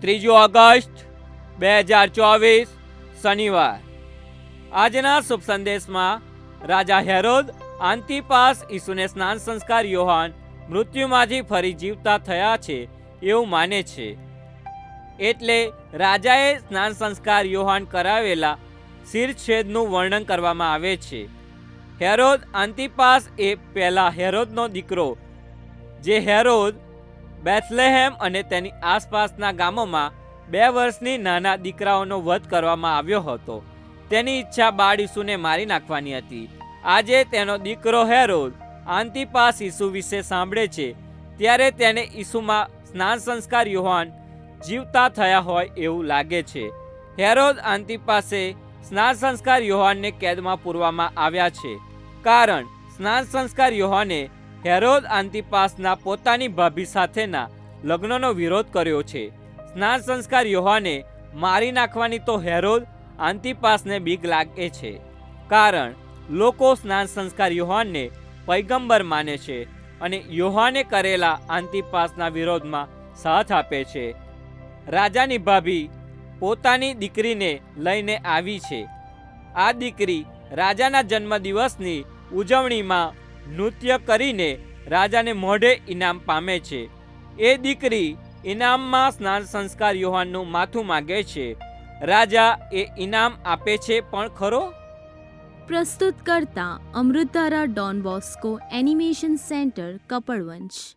ત્રીજો ઓગસ્ટ, બે હજાર ચોવીસ, શનિવાર. આજના શુભ સંદેશમાં રાજા હેરોદ આંતિપાસ ઈસુને સ્નાન સંસ્કાર યોહાન મૃત્યુમાંથી ફરી જીવતા થયા છે એવું માને છે. એટલે રાજાએ સ્નાન સંસ્કાર યોહાન કરાવેલા શિરછેદનું વર્ણન કરવામાં આવે છે. હેરોદ આંતિપાસ એ પહેલા હેરોદનો દીકરો, જે હેરોદ બેથલેહેમ અને તેની આસપાસના ગામોમાં બે વર્ષની નાના દીકરાઓનો વધ કરવામાં આવ્યો હતો. તેની ઈચ્છા બાળ ઈસુને મારી નાખવાની હતી. આજે તેનો દીકરો હેરોદ આંતિપાસ ઈસુ વિશે સાંભળે છે. ત્યારે તેને ઈસુમાં સ્નાન સંસ્કાર યુવાન જીવતા થયા હોય એવું લાગે છે. હેરોદ આંતિપાસે સ્નાન સંસ્કાર યુવાનને કેદમાં પૂરવામાં આવ્યા છે. કારણ, સ્નાન સંસ્કાર યોહાને હેરોદ આંતિપાસના પોતાની ભાભી સાથેના લગ્નનો વિરોધ કર્યો છે. સ્નાન સંસ્કાર યોહાને મારી નાખવાની તો હેરોદ આંતિપાસને બીક લાગે છે. કારણ, લોકો સ્નાન સંસ્કાર યોહાનને પૈગંબર માને છે અને યોહાને કરેલા આંતિપાસના વિરોધમાં સાથ આપે છે. રાજાની ભાભી પોતાની દીકરીને લઈને આવી છે. આ દીકરી રાજાના જન્મદિવસની ઉજવણીમાં નૃત્ય કરીને રાજાને મોઢે ઇનામ પામે છે. એ દીકરી ઇનામમાં સ્નાન સંસ્કાર યોહાનનું માથું માગે છે. રાજા એ ઇનામ આપે છે પણ ખરો? પ્રસ્તુત કરતા અમૃતારા Don Bosco animation centre Kapadvanj